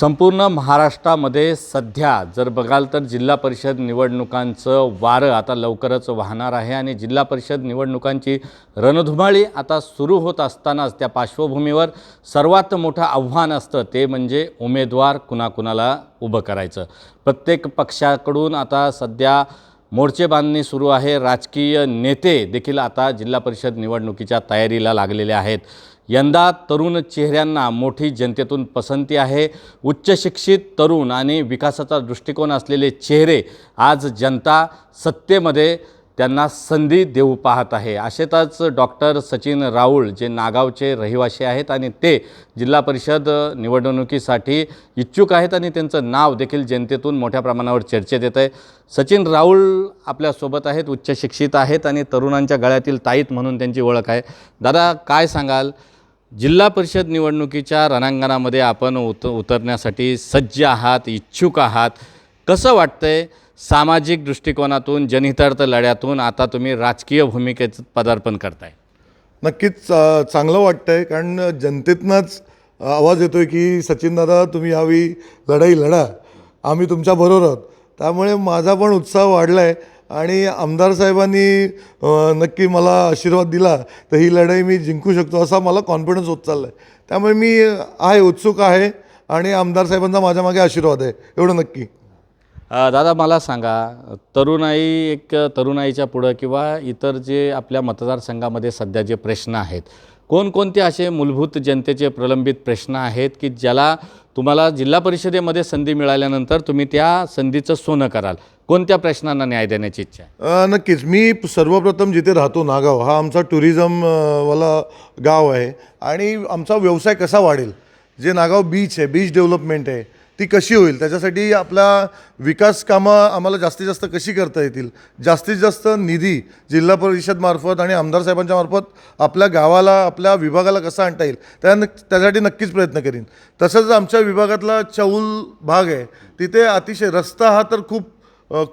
संपूर्ण महाराष्ट्रामध्ये सध्या जर बघाल तर जिल्हा परिषद निवडणुकांचं वारं आता लवकरच वाहणार आहे आणि जिल्हा परिषद निवडणुकांची रणधुमाळी आता सुरू होत असतानाच त्या पार्श्वभूमीवर सर्वात मोठं आव्हान असतं ते म्हणजे उमेदवार कुणाकुणाला उभं करायचं. प्रत्येक पक्षाकडून आता सध्या मोर्चे बांधणी सुरू आहे. राजकीय नेते देखील आता जिल्हा परिषद निवडणुकीच्या तयारीला लागलेले आहेत. यंदा तरुण चेहऱ्यांना मोठी जनतेतून पसंती आहे. उच्च शिक्षित तरुण आणि विकासाचा दृष्टिकोन असलेले चेहरे आज जनता सत्तेमध्ये त्यांना संधी देऊ पाहत आहे. असेतच डॉक्टर सचिन राऊळ जे नागावचे रहिवासी आहेत आणि ते जिल्हा परिषद निवडणुकीसाठी इच्छुक आहेत आणि त्यांचं नाव देखील जनतेतून मोठ्या प्रमाणावर चर्चेत येतं आहे. सचिन राऊळ आपल्यासोबत आहेत उच्च शिक्षित आहेत आणि तरुणांच्या गळ्यातील ताईत म्हणून त्यांची ओळख आहे. दादा काय सांगाल? जिल्हा परिषद निवडणुकीच्या रणांगणामध्ये आपण उत उतरण्यासाठी सज्ज आहात इच्छुक आहात. कसं वाटतंय? सामाजिक दृष्टिकोनातून जनहितार्थ लढ्यातून आता तुम्ही राजकीय भूमिकेचं पदार्पण करताय. नक्कीच चांगलं चांगलं वाटतंय कारण जनतेतनंच आवाज येतोय की सचिन दादा तुम्ही यावी लढाई लढा. आम्ही तुमच्याबरोबर आहोत. त्यामुळे माझा पण उत्साह वाढला आहे आणि आमदार साहेबांनी नक्की मला आशीर्वाद दिला तर ही लढाई मी जिंकू शकतो असा मला कॉन्फिडन्स होत चालला आहे त्यामुळे मी आहे उत्सुक आहे आणि आमदार साहेबांचा माझ्या मागे आशीर्वाद आहे. एवढं नक्की. दादा मला सांगा तरुणाई एक तरुणाईच्या पुढं किंवा इतर जे आपल्या मतदारसंघामध्ये सध्या जे प्रश्न आहेत कोणकोणते असे मूलभूत जनतेचे प्रलंबित प्रश्न आहेत की ज्याला तुम्हाला जिल्हा परिषदेमध्ये संधी मिळाल्यानंतर तुम्ही त्या संधीचं सोनं कराल? कोणत्या प्रश्नांना न्याय देण्याची इच्छा आहे? नक्कीच. मी सर्वप्रथम जिथे राहतो नागाव हा आमचा टुरिझमवाला गाव आहे. आणि आमचा व्यवसाय कसा वाढेल? जे नागाव बीच आहे बीच डेव्हलपमेंट आहे ती कशी होईल? त्याच्यासाठी आपला विकास कामं आम्हाला जास्तीत जास्त कशी करता येतील? जास्तीत जास्त निधी जिल्हा परिषदमार्फत आणि आमदार साहेबांच्या मार्फत आपल्या गावाला आपल्या विभागाला कसा आणता येईल? त्या त्यासाठी नक्कीच प्रयत्न करीन. तसंच आमच्या विभागातला चौल भाग आहे तिथे अतिशय रस्ता हा तर खूप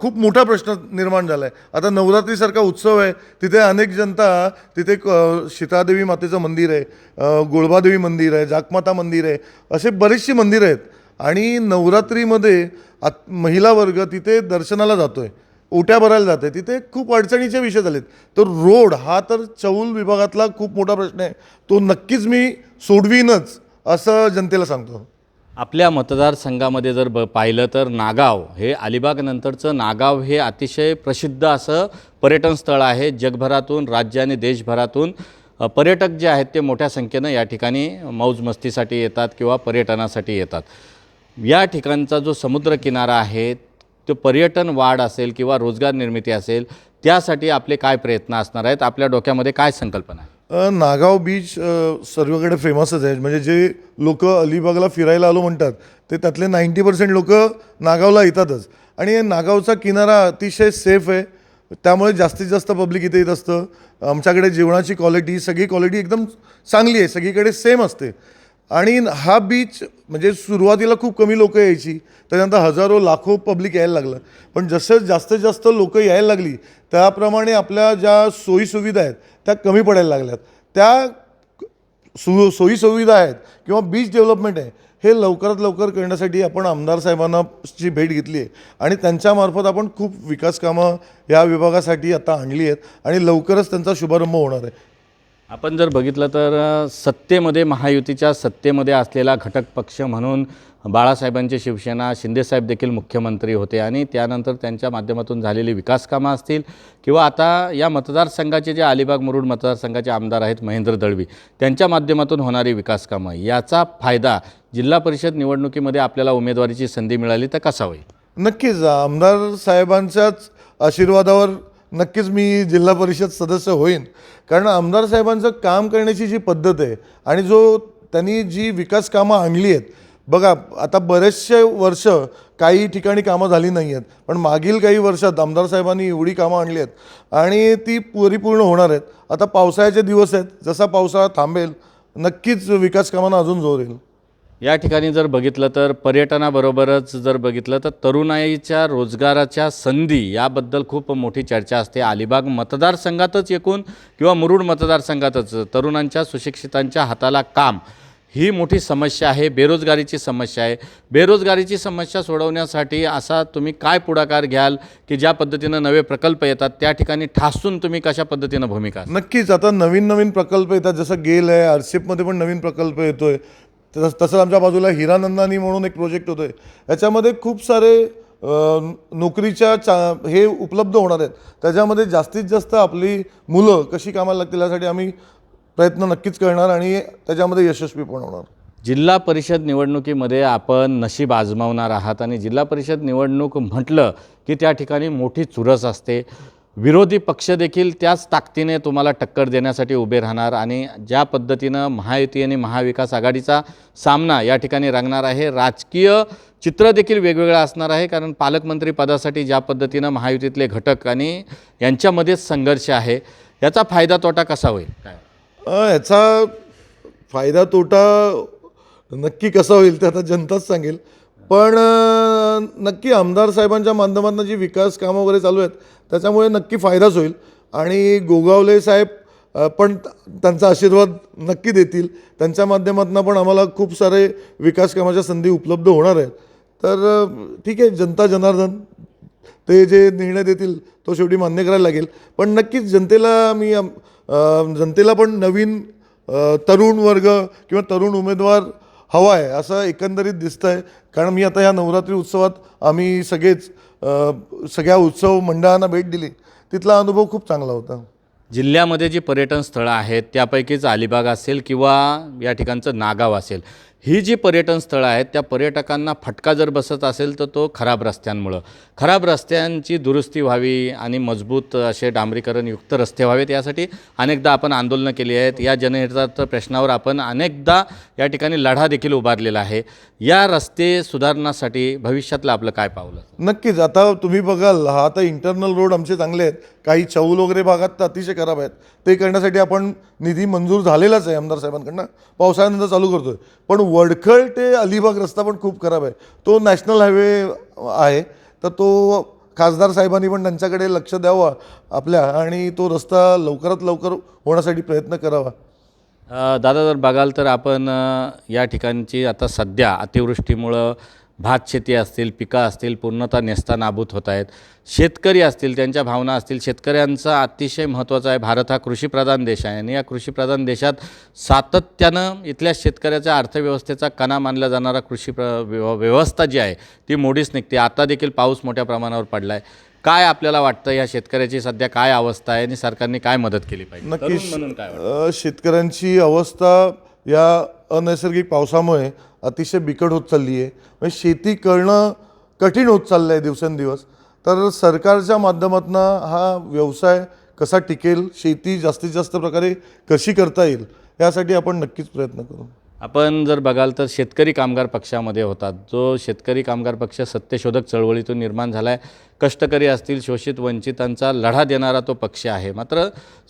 खूप मोठा प्रश्न निर्माण झाला आहे आता नवरात्रीसारखा उत्सव आहे तिथे अनेक जनता तिथे क- मातेचं मंदिर आहे अ, गोळबादेवी मंदिर आहे जाकमाता मंदिर आहे असे बरेचशी मंदिरं आहेत. आणि नवरात्रीमध्ये आत महिला वर्ग तिथे दर्शनाला जातो आहे ओट्या भरायला जाते तिथे खूप अडचणीचे विषय झालेत. तर रोड हा तर चौल विभागातला खूप मोठा प्रश्न आहे. तो नक्कीच मी सोडवीनच असं जनतेला सांगतो. आपल्या मतदारसंघामध्ये जर ब पाहिलं तर नागाव हे अलिबागनंतरचं नागाव हे अतिशय प्रसिद्ध असं पर्यटन स्थळ आहे. जगभरातून राज्य आणि देशभरातून पर्यटक जे आहेत ते मोठ्या संख्येनं या ठिकाणी मौज मस्तीसाठी येतात किंवा पर्यटनासाठी येतात. या ठिकाणचा जो समुद्रकिनारा आहे तो पर्यटन वाढ असेल किंवा रोजगार निर्मिती असेल त्यासाठी आपले काय प्रयत्न असणार आहेत? आपल्या डोक्यामध्ये काय संकल्पना आहे? अ, नागाव बीच अ, सर्वकडे फेमसच आहे म्हणजे जे लोक अलिबागला फिरायला आलो म्हणतात ते त्यातले नाईंटी पर्सेंट लोक नागावला येतातच. आणि नागावचा किनारा अतिशय सेफ आहे. त्यामुळे जास्तीत जास्त पब्लिक इथे येत असतं. आमच्याकडे जेवणाची क्वालिटी सगळी क्वालिटी एकदम चांगली आहे. सगळीकडे सेम असते. आणि हा बीच म्हणजे सुरुवातीला खूप कमी लोकं यायची त्याच्यानंतर हजारो लाखो पब्लिक यायला लागलं. पण जसं जास्तीत जास्त लोकं यायला लागली त्याप्रमाणे आपल्या ज्या सोयीसुविधा आहेत त्या कमी पडायला लागल्यात. त्या सु सोयीसुविधा आहेत किंवा बीच डेव्हलपमेंट आहे हे लवकरात लवकर करण्यासाठी आपण आमदार साहेबांनाची भेट घेतली आहे. आणि त्यांच्यामार्फत आपण खूप विकास कामं या विभागासाठी आता आणली आहेत आणि लवकरच त्यांचा शुभारंभ होणार आहे. आपण जर बघितलं तर सत्तेमध्ये महायुतीच्या सत्तेमध्ये असलेला घटक पक्ष म्हणून बाळासाहेबांची शिवसेना शिंदेसाहेब देखील मुख्यमंत्री होते आणि त्यानंतर त्यांच्या माध्यमातून झालेली विकासकामं असतील किंवा आता या मतदारसंघाचे जे अलिबाग मुरुड मतदारसंघाचे आमदार आहेत महेंद्र दळवी त्यांच्या माध्यमातून होणारी विकास कामं याचा फायदा जिल्हा परिषद निवडणुकीमध्ये आपल्याला उमेदवारीची संधी मिळाली तर कसा होईल? नक्कीच. आमदार साहेबांच्याच आशीर्वादावर नक्कीच मी जिल्हा परिषद सदस्य होईन. कारण आमदार साहेबांचं काम करण्याची जी पद्धत आहे आणि जो त्यांनी जी विकास कामं आणली आहेत बघा आता बरेचसे वर्ष काही ठिकाणी कामं झाली नाही आहेत पण मागील काही वर्षात आमदार साहेबांनी एवढी कामं आणली आहेत आणि ती परिपूर्ण होणार आहेत. आता पावसाळ्याचे दिवस आहेत जसा पावसाळा थांबेल नक्कीच विकास कामांना अजून जोर येईल. या ठिकाणी जर बघितलं तर पर्यटनाबरोबरच जर बघितलं तर तरुणाईच्या रोजगाराच्या संधी याबद्दल खूप मोठी चर्चा असते. अलिबाग मतदारसंघातच एकूण किंवा मुरुड मतदारसंघातच तरुणांच्या सुशिक्षितांच्या हाताला काम ही मोठी समस्या आहे बेरोजगारीची समस्या आहे. बेरोजगारीची समस्या सोडवण्यासाठी असा तुम्ही काय पुढाकार घ्याल की ज्या पद्धतीनं नवे प्रकल्प येतात त्या ठिकाणी ठासून तुम्ही कशा पद्धतीनं भूमिका नक्कीच. आता नवीन नवीन प्रकल्प येतात. जसं गेल आहे आरसीपमध्ये पण नवीन प्रकल्प येतो आहे तसंच आमच्या बाजूला हिरानंदानी म्हणून एक प्रोजेक्ट होतो आहे याच्यामध्ये खूप सारे नोकरीच्या चा हे उपलब्ध होणार आहेत. त्याच्यामध्ये जास्तीत जास्त आपली मुलं कशी कामाला लागतील यासाठी आम्ही प्रयत्न नक्कीच करणार आणि त्याच्यामध्ये यशस्वी पण होणार. जिल्हा परिषद निवडणुकीमध्ये आपण नशीब आजमावणार आहात आणि जिल्हा परिषद निवडणूक म्हटलं की त्या ठिकाणी मोठी चुरस असते. विरोधी पक्ष देखील त्याच ताकदीने तुम्हाला टक्कर देण्यासाठी उभे राहणार आणि ज्या पद्धतीनं महायुती आणि महाविकास आघाडीचा सामना या ठिकाणी रंगणार आहे राजकीय चित्र देखील वेगवेगळं असणार आहे कारण पालकमंत्रीपदासाठी ज्या पद्धतीनं महायुतीतले घटक आणि यांच्यामध्येच संघर्ष आहे याचा फायदा तोटा कसा होईल? काय? याचा फायदा तोटा नक्की कसा होईल ते आता जनताच सांगेल. पण नक्की आमदार साहेबांच्या माध्यमातून जी विकास कामं वगैरे चालू आहेत त्याच्यामुळे नक्की फायदाच होईल. आणि गोगावले साहेब पण त्यांचा आशीर्वाद नक्की देतील. त्यांच्या माध्यमातून पण आम्हाला खूप सारे विकास कामाच्या संधी उपलब्ध होणार आहेत. तर ठीक आहे जनता जनार्दन ते जे निर्णय देतील तो शेवटी मान्य करायला लागेल. पण नक्कीच जनतेला मी जनतेला पण नवीन तरुण वर्ग किंवा तरुण उमेदवार हवा आहे असं एकंदरीत दिसतं आहे कारण मी आता या नवरात्री उत्सवात आम्ही सगळेच सगळ्या उत्सव मंडळांना भेट दिली. तिथला अनुभव खूप चांगला होता. जिल्ह्यामध्ये जी पर्यटन स्थळं आहेत त्यापैकीच अलिबाग असेल किंवा या ठिकाणचं नागाव असेल ही जी पर्यटन स्थळं आहेत त्या पर्यटकांना फटका जर बसत असेल तर तो खराब रस्त्यांमुळं. खराब रस्त्यांची दुरुस्ती व्हावी आणि मजबूत असे डांबरीकरणयुक्त रस्ते व्हावेत यासाठी अनेकदा आपण आंदोलनं केली आहेत. या जनहितार्थ प्रश्नावर आपण अनेकदा या ठिकाणी लढा देखील उभारलेला आहे. या रस्ते सुधारणासाठी भविष्यातलं आपलं काय पावलं? नक्कीच. आता तुम्ही बघाल हा आता इंटरनल रोड आमचे चांगले आहेत. काही चौल वगैरे भागात तर अतिशय खराब आहेत. ते करण्यासाठी आपण निधी मंजूर झालेलाच आहे आमदार साहेबांकडनं. पावसाळ्यानंतर चालू करतोय. पण वडखळ ते अलिबाग रस्ता पण खूप खराब आहे. तो नॅशनल हायवे आहे तर तो खासदार साहेबांनी पण त्यांच्याकडे लक्ष द्यावं आपल्या आणि तो रस्ता लवकरात लवकर होण्यासाठी प्रयत्न करावा. दादा जर बघाल तर आपण या ठिकाणची आता सध्या अतिवृष्टीमुळं भात शेती असतील पिकं असतील पूर्णतः नेस्ता नाबूत होत आहेत. शेतकरी असतील त्यांच्या भावना असतील शेतकऱ्यांचा अतिशय महत्त्वाचा आहे. भारत हा कृषीप्रधान देश आहे आणि या कृषीप्रधान देशात सातत्यानं इथल्या शेतकऱ्याच्या अर्थव्यवस्थेचा कणा मानला जाणारा कृषी प्र व्यव- व्यवस्था जी आहे ती मोडीच निघते. आता देखील पाऊस मोठ्या प्रमाणावर पडला आहे काय आपल्याला वाटतं या शेतकऱ्याची सध्या काय अवस्था आहे आणि सरकारने काय मदत केली पाहिजे? म्हणून काय? अ, शेतकऱ्यांची अवस्था या अनैसर्गिक पावसामुळे अतिशय बिकट होत चालली आहे म्हणजे शेती करणं कठीण होत चाललं आहे दिवसेंदिवस. तर सरकारच्या माध्यमातून हा व्यवसाय कसा टिकेल शेती जास्तीत जास्त प्रकारे कशी करता येईल यासाठी आपण नक्कीच प्रयत्न करू. आपण जर बघाल तर शेतकरी कामगार पक्षामध्ये होतात. जो शेतकरी कामगार पक्ष सत्यशोधक चळवळीतून निर्माण झाला आहे कष्टकरी असतील शोषित वंचितांचा लढा देणारा तो पक्ष आहे. मात्र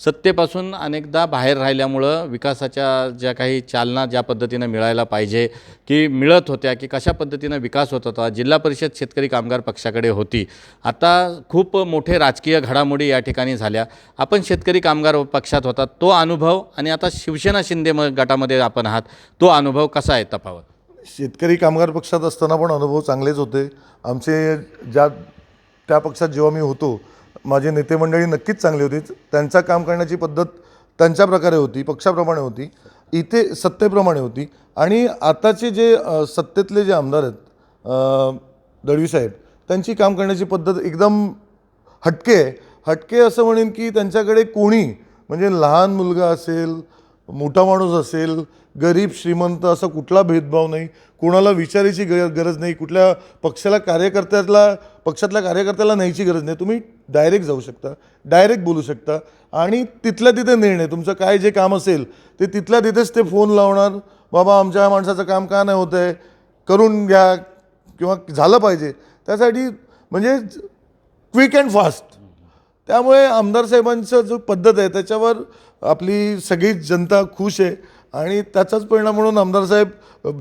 सत्तेपासून अनेकदा बाहेर राहिल्यामुळं विकासाच्या ज्या काही चालना ज्या पद्धतीनं मिळायला पाहिजे की मिळत होत्या की कशा पद्धतीनं विकास होत होता जिल्हा परिषद शेतकरी कामगार पक्षाकडे होती. आता खूप मोठे राजकीय घडामोडी या ठिकाणी झाल्या. आपण शेतकरी कामगार पक्षात होता तो अनुभव आणि आता शिवसेना शिंदे म गटामध्ये आपण आहात तो अनुभव कसा आहे तफावत? शेतकरी कामगार पक्षात असताना पण अनुभव चांगलेच होते. आमचे ज्या त्या पक्षात जेव्हा मी होतो माझे नेते मंडळी नक्कीच चांगली होती. त्यांचा काम करण्याची पद्धत त्यांच्या प्रकारे होती पक्षाप्रमाणे होती. इथे सत्तेप्रमाणे होती. आणि आताचे जे सत्तेतले जे आमदार आहेत दळवी साहेब त्यांची काम करण्याची पद्धत एकदम हटके आहे. हटके असं म्हणेन की त्यांच्याकडे कोणी म्हणजे लहान मुलगा असेल मोठा माणूस असेल गरीब श्रीमंत असा कुठला भेदभाव नाही. कोणाला विचारायची ग गरज नाही. कुठल्या पक्षाला कार्यकर्त्याला पक्षातल्या कार्यकर्त्याला न्यायची गरज नाही. तुम्ही डायरेक्ट जाऊ शकता. डायरेक्ट बोलू शकता. आणि तिथल्या तिथे निर्णय तुमचं काय जे काम असेल ते तिथल्या तिथेच ते फोन लावणार. बाबा आमच्या माणसाचं काम का नाही होत आहे? करून घ्या. किंवा झालं पाहिजे. त्यासाठी म्हणजे क्विक अँड फास्ट त्यामुळे आमदार साहेबांचं जो पद्धत आहे त्याच्यावर आपली सगळी जनता खुश आहे. आणि त्याचाच परिणाम म्हणून आमदार साहेब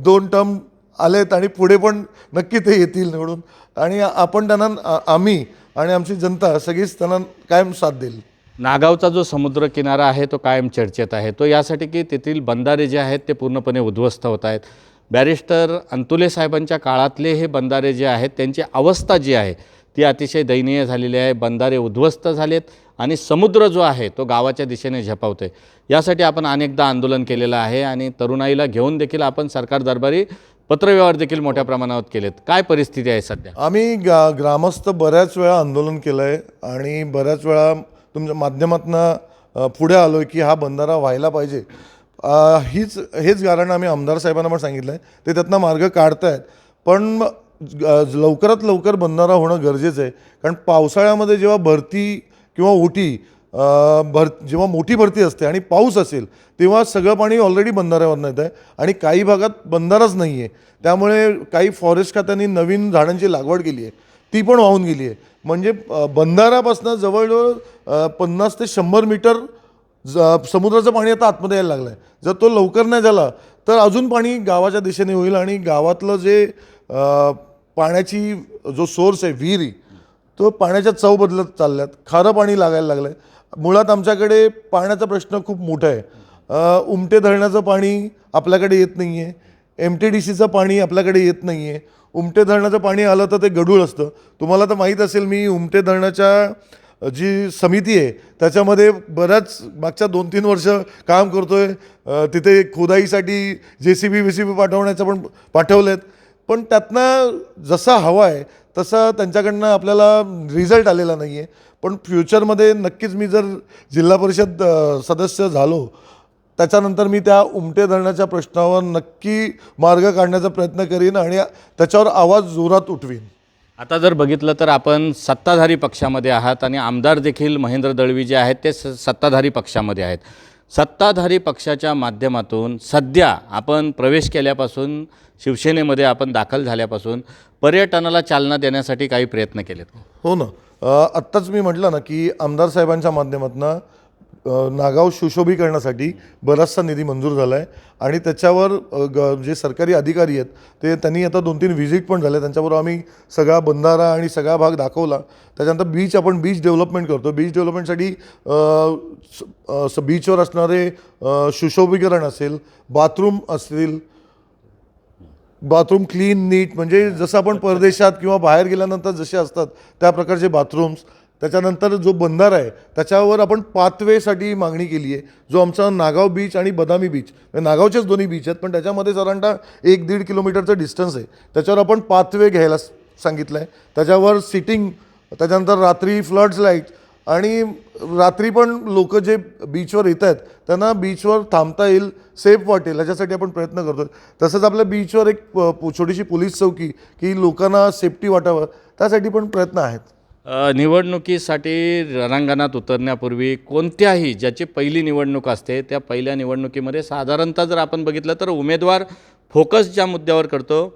दोन टर्म आलेत आणि पुढे पण नक्की ते येतील निवडून. आणि आपण त्यांना आम्ही आणि आमची जनता सगळीच त्यांना कायम साथ देईल. नागावचा जो समुद्र किनारा आहे तो कायम चर्चेत आहे. तो यासाठी की तेथील बंधारे जे आहेत ते पूर्णपणे उद्ध्वस्त होत आहेत. बॅरिस्टर अंतुले साहेबांच्या काळातले हे बंधारे जे आहेत त्यांची अवस्था जी आहे ती अतिशय दयनीय झालेली आहे. बंधारे उद्ध्वस्त झालेत आणि समुद्र जो आहे तो गावाच्या दिशेने झेपावतोय. यासाठी आपण अनेकदा आंदोलन केलेलं आहे आणि तरुणाईला घेऊन देखील आपण सरकार दरबारी पत्रव्यवहार देखील मोठ्या प्रमाणावर केलेत. काय परिस्थिती आहे सध्या? आम्ही गा ग्रामस्थ बऱ्याच वेळा आंदोलन केलं आहे आणि बऱ्याच वेळा तुमच्या माध्यमातून पुढे आलो आहे की हा बंधारा व्हायला पाहिजे. हीच हेच कारण आम्ही आमदार साहेबांना पण सांगितलं आहे ते त्यातनं मार्ग काढतायत. पण लवकरात लवकर बंधारा होणं गरजेचं आहे. कारण पावसाळ्यामध्ये जेव्हा भरती किंवा ओटी भर जेव्हा मोठी भरती असते आणि पाऊस असेल तेव्हा सगळं पाणी ऑलरेडी बंधाऱ्यावरनं येतं आहे आणि काही भागात बंधाराच नाही आहे त्यामुळे काही फॉरेस्ट खात्यांनी नवीन झाडांची लागवड केली आहे. ती पण वाहून गेली आहे. म्हणजे बंधाऱ्यापासून जवळजवळ पन्नास ते शंभर मीटर ज समुद्राचं पाणी आता आतमध्ये यायला लागलं आहे जर तो लवकर नाही झाला तर अजून पाणी गावाच्या दिशेने होईल आणि गावातलं जे पाण्याची जो सोर्स आहे विहिरी तो पाण्याच्या चव बदलत चालल्यात. खारं पाणी लागायला लागलं आहे मुळात आमच्याकडे पाण्याचा प्रश्न खूप मोठा आहे. उमटे धरणाचं पाणी आपल्याकडे येत नाही आहे एम टी डी सीचं पाणी आपल्याकडे येत नाही आहे उमटे धरणाचं पाणी आलं तर ते गढूळ असतं. तुम्हाला तर माहीत असेल मी उमटे धरणाच्या जी समिती आहे त्याच्यामध्ये बऱ्याच मागच्या दोन तीन वर्ष काम करतो आहे तिथे खोदाईसाठी जे C B V C B पाठवण्याचं पण पाठवलं आहेत पण त्यातनं जसा हवा आहे तसा त्यांच्याकडनं आपल्याला रिझल्ट आलेला नाही आहे पण फ्युचरमध्ये नक्कीच मी जर जिल्हा परिषद सदस्य झालो त्याच्यानंतर मी त्या उमटे धरणाच्या प्रश्नावर नक्की मार्ग काढण्याचा प्रयत्न करीन आणि त्याच्यावर आवाज जोरात उठवीन. आता जर बघितलं तर आपण सत्ताधारी पक्षामध्ये आहात आणि आमदार देखील महेंद्र दळवी जे आहेत ते स सत्ताधारी पक्षामध्ये आहेत. सत्ताधारी पक्षाच्या माध्यमातून सध्या आपण प्रवेश केल्यापासून शिवसेनेमध्ये आपण दाखल झाल्यापासून पर्यटनाला चालना देण्यासाठी काही प्रयत्न केलेत. हो ना. आत्ताच मी म्हटलं ना की आमदार साहेबांच्या माध्यमातून नागाव सुशोभीकरणासाठी बराचसा निधी मंजूर झाला आहे आणि त्याच्यावर ग जे सरकारी अधिकारी आहेत ते त्यांनी आता दोन तीन व्हिजिट पण झाले. त्यांच्याबरोबर आम्ही सगळा बंधारा आणि सगळा भाग दाखवला. त्याच्यानंतर बीच आपण बीच डेव्हलपमेंट करतो. बीच डेव्हलपमेंटसाठी बीचवर असणारे सुशोभीकरण असेल बाथरूम असतील बाथरूम क्लीन नीट म्हणजे जसं आपण परदेशात किंवा बाहेर गेल्यानंतर जसे असतात त्या प्रकारचे बाथरूम्स. त्याच्यानंतर जो बंधार आहे त्याच्यावर आपण पाथवेसाठी मागणी केली आहे. जो आमचा नागाव बीच आणि बदामी बीच म्हणजे नागावचेच दोन्ही बीच आहेत पण त्याच्यामध्ये साधारणतः एक दीड किलोमीटरचं डिस्टन्स आहे. त्याच्यावर आपण पाथवे घ्यायला सांगितलं आहे त्याच्यावर सिटिंग त्याच्यानंतर रात्री फ्लड्स लाइट आणि रात्री पण लोक जे बीचवर येत आहेत त्यांना बीचवर थांबता येईल सेफ वाटेल याच्यासाठी आपण प्रयत्न करतो. तसंच आपल्या बीचवर एक छोटीशी पोलीस चौकी की लोकांना सेफ्टी वाटावं त्यासाठी पण प्रयत्न आहेत. निवडणुकीसाठी रणांगणात उतरण्यापूर्वी कोणत्याही ज्याची पहिली निवडणूक असते त्या पहिल्या निवडणुकीमध्ये साधारणतः जर आपण बघितलं तर उमेदवार फोकस ज्या मुद्द्यावर करतो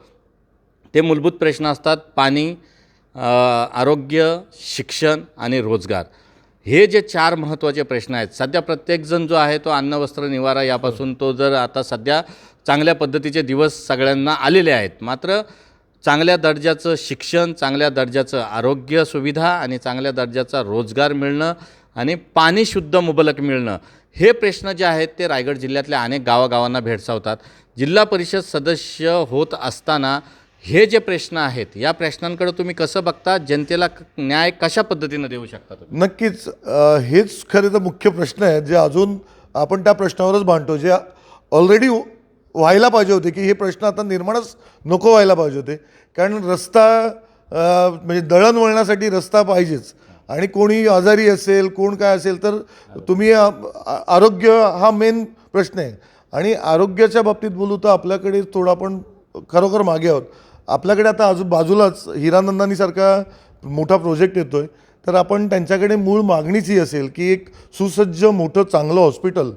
ते मूलभूत प्रश्न असतात पाणी आरोग्य शिक्षण आणि रोजगार. हे जे चार महत्त्वाचे प्रश्न आहेत सध्या प्रत्येकजण जो आहे तो अन्न वस्त्र निवारा यापासून तो जर आता सध्या चांगल्या पद्धतीचे दिवस सगळ्यांना आलेले आहेत. मात्र चांगल्या दर्जाचं शिक्षण चांगल्या दर्जाचं आरोग्य सुविधा आणि चांगल्या दर्जाचा रोजगार मिळणं आणि पाणी शुद्ध मुबलक मिळणं हे प्रश्न जे आहेत ते रायगड जिल्ह्यातल्या अनेक गावागावांना भेडसावतात. जिल्हा परिषद सदस्य होत असताना हे जे प्रश्न आहेत या प्रश्नांकडे तुम्ही कसं बघता? जनतेला न्याय कशा पद्धतीनं देऊ शकता तुम्ही? नक्कीच अ, हेच खरं तर मुख्य प्रश्न आहेत जे अजून आपण त्या प्रश्नावरच मांडतो जे ऑलरेडी व्हायला पाहिजे होते की हे प्रश्न आता निर्माणच नको व्हायला पाहिजे होते. कारण रस्ता अ, म्हणजे दळणवळणासाठी रस्ता पाहिजेच. आणि कोणी आजारी असेल कोण काय असेल तर तुम्ही आ- आरोग्य हा मेन प्रश्न आहे. आणि आरोग्याच्या बाबतीत बोलू तर आपल्याकडे थोडं आपण खरोखर मागे आहोत. आपल्याकडे आता आजू बाजूलाच हिरानंदानीसारखा मोठा प्रोजेक्ट येतो आहे तर आपण त्यांच्याकडे मूळ मागणीच ही असेल की एक सुसज्ज मोठं चांगलं हॉस्पिटल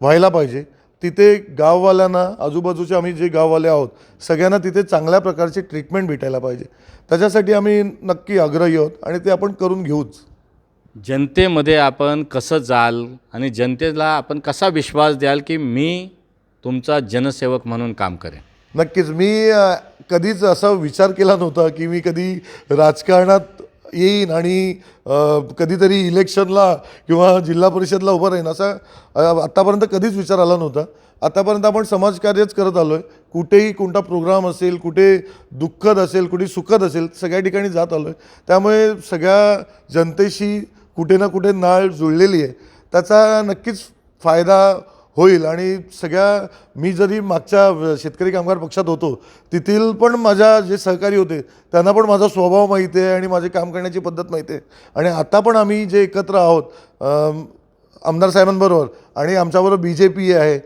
व्हायला पाहिजे. तिथे गाववाल्यांना आजूबाजूचे आम्ही जे गाववाले आहोत सगळ्यांना तिथे चांगल्या प्रकारची ट्रीटमेंट भेटायला पाहिजे. त्याच्यासाठी आम्ही नक्की आग्रही आहोत आणि ते आपण करून घेऊच. जनतेमध्ये आपण कसं जाल आणि जनतेला आपण कसा विश्वास द्याल की मी तुमचा जनसेवक म्हणून काम करेन? नक्कीच. मी कधीच असा विचार केला नव्हता की मी कधी राजकारणात येईन आणि कधीतरी इलेक्शनला किंवा जिल्हा परिषदला उभं राहीन असा आत्तापर्यंत कधीच विचार आला नव्हता. आतापर्यंत आपण समाजकार्यच करत आलो आहे कुठेही कोणता प्रोग्राम असेल कुठे दुःखद असेल कुठे सुखद असेल सगळ्या ठिकाणी जात आलो आहे त्यामुळे सगळ्या जनतेशी कुठे ना कुठे नाळ जुळलेली आहे. त्याचा नक्कीच फायदा होईल. आणि सगळ्या मी जरी मागच्या शेतकरी कामगार पक्षात होतो तेथील पण माझ्या जे सहकारी होते त्यांना पण माझा स्वभाव माहिती आहे आणि माझे काम करण्याची पद्धत माहिती आहे. आणि आता पण आम्ही जे एकत्र आहोत आमदार साहेबांबरोबर आणि आमच्याबरोबर बी जे पी आहे